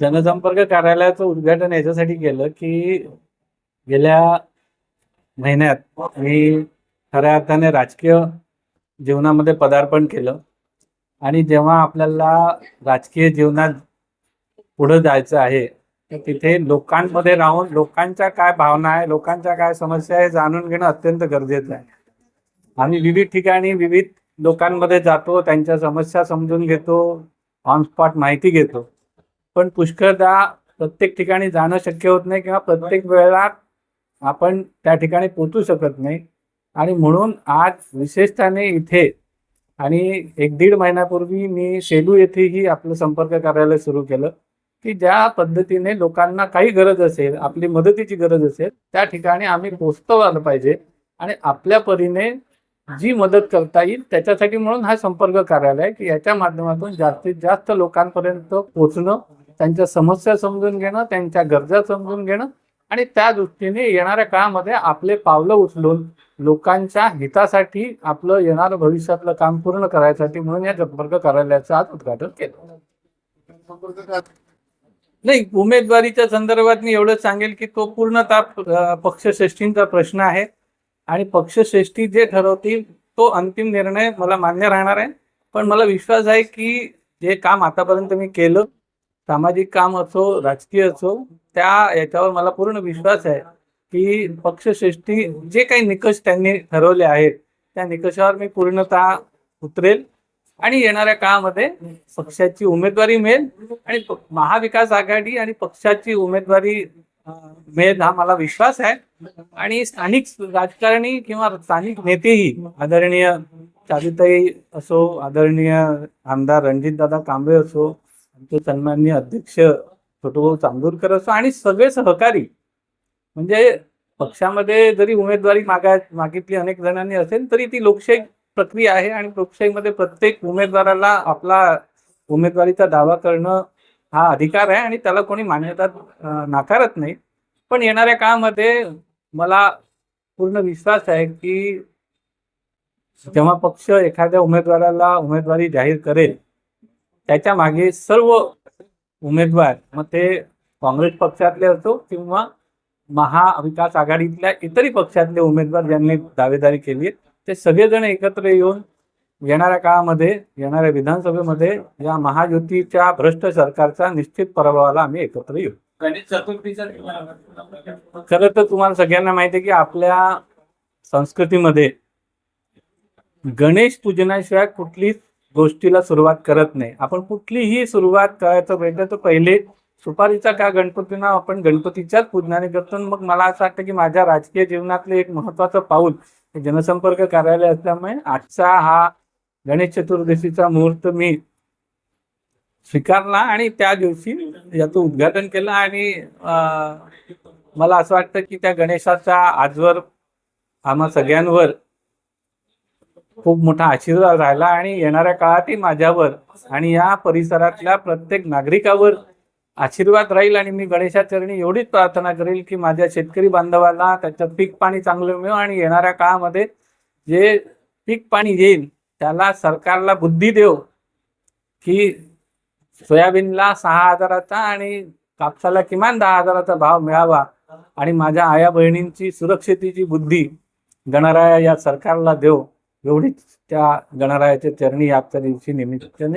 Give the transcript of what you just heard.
जनसंपर्क कार्यालयाचं उद्घाटन याच्यासाठी केलं की गेल्या महिन्यात मी खऱ्या अर्थाने राजकीय जीवनामध्ये पदार्पण केलं. आणि जेव्हा आपल्याला राजकीय जीवनात पुढे जायचं आहे तर तिथे लोकांमध्ये राहून लोकांच्या काय भावना आहे लोकांच्या काय समस्या आहे जाणून घेणं अत्यंत गरजेचं आहे. आम्ही विविध ठिकाणी विविध लोकांमध्ये जातो त्यांच्या समस्या समजून घेतो ऑन स्पॉट माहिती घेतो. पण पुष्कळदा प्रत्येक ठिकाणी जाणं शक्य होत नाही किंवा प्रत्येक वेळेला आपण त्या ठिकाणी पोचू शकत नाही. आणि म्हणून आज विशेषतःने इथे आणि एक दीड महिन्यापूर्वी मी सेलू येथेही आपलं संपर्क कार्यालय सुरू केलं की ज्या पद्धतीने लोकांना काही गरज असेल आपली मदतीची गरज असेल त्या ठिकाणी आम्ही पोचतो आलं पाहिजे. आणि आपल्या परीने जी मदत करता येईल त्याच्यासाठी म्हणून हा संपर्क कार्यालय की याच्या माध्यमातून जास्तीत जास्त लोकांपर्यंत पोचणं त्यांच्या समस्या समजून घेणं त्यांच्या गरजा समजून घेणं आणि त्या दृष्टीने येणाऱ्या काळामध्ये आपले पावलं उचलून लोकांच्या हितासाठी आपलं येणारं भविष्यातलं काम पूर्ण करायसाठी म्हणून या संपर्क कार्यालयाचं आज उद्घाटन केलं. नाही उमेदवारीच्या संदर्भात मी एवढंच सांगेल की तो पूर्णतः पक्षश्रेष्ठींचा प्रश्न आहे आणि पक्षश्रेष्ठी जे ठरवतील तो अंतिम निर्णय मला मान्य राहणार आहे. पण मला विश्वास आहे की जे काम आतापर्यंत मी केलं सामाजिक काम असो राजकीय असो त्या याच्यावर मला पूर्ण विश्वास आहे की पक्षश्रेष्ठी जे काही निकष त्यांनी ठरवले आहेत त्या निकषावर मी पूर्णतः उतरेल आणि येणाऱ्या काळामध्ये पक्षाची उमेदवारी मिळेल आणि महाविकास आघाडी आणि पक्षाची उमेदवारी मिळेल हा मला विश्वास आहे. आणि स्थानिक राजकारणी किंवा स्थानिक नेतेही आदरणीय चारुताई असो आदरणीय आमदार रणजितदादा कांबळे असो आमचे सन्माननीय अध्यक्ष छोटूभाऊ चांदूरकर असो आणि सगळे सहकारी म्हणजे पक्षामध्ये जरी उमेदवारी मागा मागितली अनेक जणांनी असेल तरी ती लोकशाही प्रक्रिया आहे आणि लोकशाहीमध्ये प्रत्येक उमेदवाराला आपला उमेदवारीचा दावा करणं हा अधिकार आहे आणि त्याला कोणी मान्यता नाकारत नाही. पण येणाऱ्या काळामध्ये मला पूर्ण विश्वास आहे की जेव्हा पक्ष एखाद्या उमेदवाराला उमेदवारी जाहीर करेल त्याच्यामागे सर्व उमेदवार मग ते काँग्रेस पक्षातले असो किंवा महाविकास आघाडीतल्या इतरही पक्षातले उमेदवार ज्यांनी दावेदारी केली ते सगळेजण एकत्र येऊन येणाऱ्या काळामध्ये येणाऱ्या विधानसभेमध्ये या महायुतीच्या भ्रष्ट सरकारचा निश्चित पराभवाला आम्ही एकत्र येऊ. गणेश चतुर्थीचा खरं तर तुम्हाला सगळ्यांना माहिती आहे की आपल्या संस्कृतीमध्ये गणेश पूजनाशिवाय कुठलीच गोष्टीला सुरुवात करत नाही. आपण कुठलीही सुरुवात करायचं भेटलं तर पहिले सुपारीचा का गणपतींना आपण गणपतीच्याच पूजनाने करतो. मग मला असं वाटतं की माझ्या राजकीय जीवनातलं एक महत्वाचं पाऊल जनसंपर्क कार्यालय असल्यामुळे आजचा हा गणेश चतुर्दशीचा मुहूर्त मी स्वीकारला आणि त्या दिवशी याचं उद्घाटन केलं. आणि मला असं वाटतं की त्या गणेशाचा आजवर आम्हा सगळ्यांवर खूप मोठा आशीर्वाद राहिला आणि येणाऱ्या काळातही माझ्यावर आणि या परिसरातल्या प्रत्येक नागरिकावर आशीर्वाद राहील आणि मी गणेशाचरणी एवढीच प्रार्थना करेल की माझ्या शेतकरी बांधवाला त्याच्यात पीक पाणी चांगलं मिळो आणि येणाऱ्या काळामध्ये जे पीक पाणी येईल त्याला सरकारला बुद्धी देव की सोयाबीनला सहा हजाराचा आणि कापसाला किमान दहा हजाराचा भाव मिळावा आणि माझ्या आया बहिणींची सुरक्षितेची बुद्धी गणराया या सरकारला देव. एवढीच त्या गणरायाच्या चरणी आजच्या दिवशी निमित्ताने